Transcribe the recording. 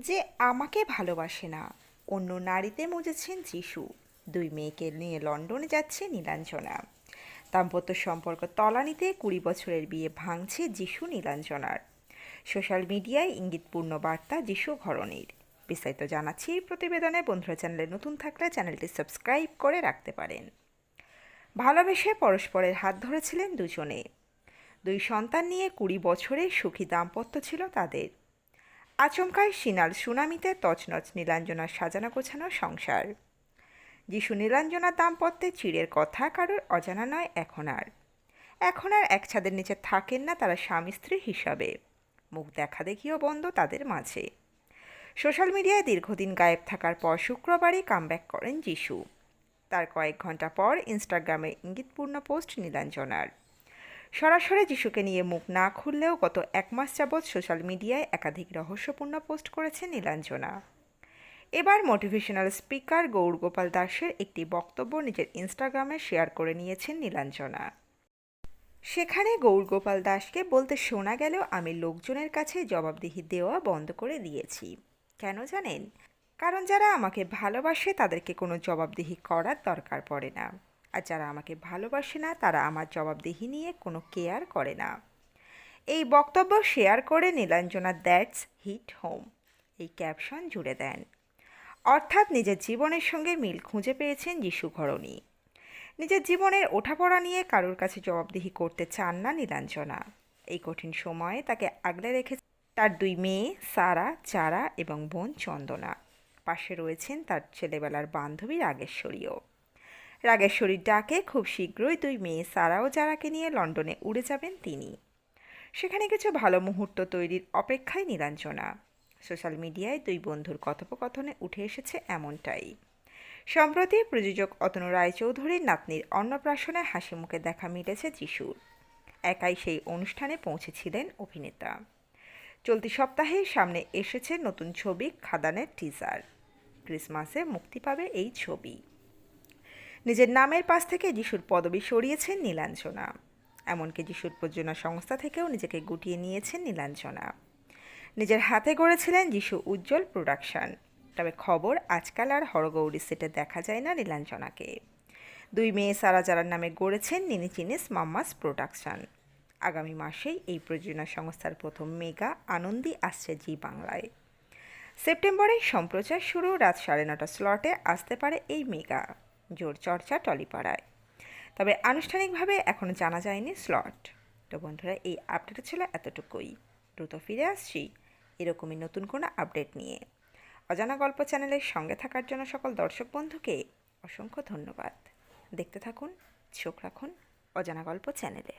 যে আমাকে ভালোবাসে না। অন্য নারীতে মজেছেন যিশু। দুই মেয়েকে নিয়ে লন্ডনে যাচ্ছে নীলাঞ্জনা। দাম্পত্য সম্পর্ক তলানিতে কুড়ি বছরের বিয়ে ভাঙছে যিশু নীলাঞ্জনার। সোশ্যাল মিডিয়ায় ইঙ্গিতপূর্ণ বার্তা যিশু ঘরণীর। বিস্তারিত জানাচ্ছি এই প্রতিবেদনে। বন্ধুরা, চ্যানেলে নতুন থাকলে চ্যানেলটি সাবস্ক্রাইব করে রাখতে পারেন। ভালোবেসে পরস্পরের হাত ধরেছিলেন দুজনে। দুই সন্তান নিয়ে কুড়ি বছরের সুখী দাম্পত্য ছিল তাদের। আচমকায় সিনাল সুনামিতে তছনছ নীলাঞ্জনার সাজানো গোছানো সংসার। যিশু নীলাঞ্জনা দাম্পত্যে চিড়ের কথা, কারোর অজানা নয় এখন আর। এখন আর এক ছাদের নিচে থাকেন না তারা স্বামী স্ত্রী হিসাবে। মুখ দেখা দেখিও বন্ধ তাদের মাঝে। সোশ্যাল মিডিয়ায় দীর্ঘদিন গায়েব থাকার পর শুক্রবারই কামব্যাক করেন যিশু। তার কয়েক ঘণ্টা পর ইনস্টাগ্রামে ইঙ্গিতপূর্ণ পোস্ট নীলাঞ্জনার। সরাসরি যিশুকে নিয়ে মুখ না খুললেও গত এক মাস যাবৎ সোশ্যাল মিডিয়ায় একাধিক রহস্যপূর্ণ পোস্ট করেছে নীলাঞ্জনা। এবার মোটিভেশনাল স্পিকার গৌরগোপাল দাসের একটি বক্তব্য নিজের ইনস্টাগ্রামে শেয়ার করে নিয়েছেন নীলাঞ্জনা। সেখানে গৌরগোপাল দাসকে বলতে শোনা গেল, আমি লোকজনের কাছে জবাবদিহি দেওয়া বন্ধ করে দিয়েছি। কেন জানেন? কারণ যারা আমাকে ভালোবাসে তাদেরকে কোনো জবাবদিহি করার দরকার পড়ে না। আর যারা আমাকে ভালোবাসে না, তারা আমার জবাবদিহি নিয়ে কোনো কেয়ার করে না। এই বক্তব্য শেয়ার করে নীলাঞ্জনা দ্যাটস হিট হোম এই ক্যাপশন জুড়ে দেন। অর্থাৎ নিজের জীবনের সঙ্গে মিল খুঁজে পেয়েছেন যিশু ঘরণী। নিজের জীবনের ওঠাপড়া নিয়ে কারোর কাছে জবাবদিহি করতে চান না নীলাঞ্জনা। এই কঠিন সময়ে তাকে আগলে রেখে তার দুই মেয়ে, সারা, চারা এবং বোন চন্দনা। পাশে রয়েছেন তার ছেলেবেলার বান্ধবী রাগেশ্বরীও। রাগেশ্বরীর ডাকে খুব শীঘ্রই দুই মেয়ে সারাও যারাকে নিয়ে লন্ডনে উড়ে যাবেন তিনি। সেখানে কিছু ভালো মুহূর্ত তৈরির অপেক্ষায় নীলাঞ্জনা। সোশ্যাল মিডিয়ায় দুই বন্ধুর কথোপকথনে উঠে এসেছে এমনটাই। সম্প্রতি প্রযোজক অতনু রায়চৌধুরীর নাতনির অন্নপ্রাশনে হাসি মুখে দেখা মিলেছে যিশুর একাই সেই অনুষ্ঠানে পৌঁছেছিলেন অভিনেতা। চলতি সপ্তাহে সামনে এসেছে নতুন ছবি খাদানের টিজার। ক্রিসমাসে মুক্তি পাবে এই ছবি। নিজের নামের পাশ থেকে যিশুর পদবি সরিয়েছেন নীলাঞ্জনা। এমনকি যিশুর প্রযোজনা সংস্থা থেকেও নিজেকে গুটিয়ে নিয়েছেন নীলাঞ্জনা। নিজের হাতে গড়েছিলেন যিশু উজ্জ্বল প্রোডাকশন। তবে খবর আজকাল আর হরগৌরী সেটে দেখা যায় না নীলাঞ্জনাকে। দুই মেয়ে সারা যারার নামে গড়েছেন নিনি চিনিস মাম্মাস প্রোডাকশন। আগামী মাসেই এই প্রযোজনা সংস্থার প্রথম মেগা আনন্দী আসছে জি বাংলায়। সেপ্টেম্বরে সম্প্রচার শুরু, রাত সাড়ে নটা স্লটে আসতে পারে এই মেগা। জোর চর্চা টলিপাড়ায়। তবে আনুষ্ঠানিকভাবে এখনও জানা যায়নি স্লট তো বন্ধুরা, এই আপডেট ছিল এতটুকুই। দ্রুত ফিরে আসছি এরকমই নতুন কোনো আপডেট নিয়ে। অজানা গল্প চ্যানেলের সঙ্গে থাকার জন্য সকল দর্শক বন্ধুকে অসংখ্য ধন্যবাদ। দেখতে থাকুন, চোখ রাখুন অজানা গল্প চ্যানেলে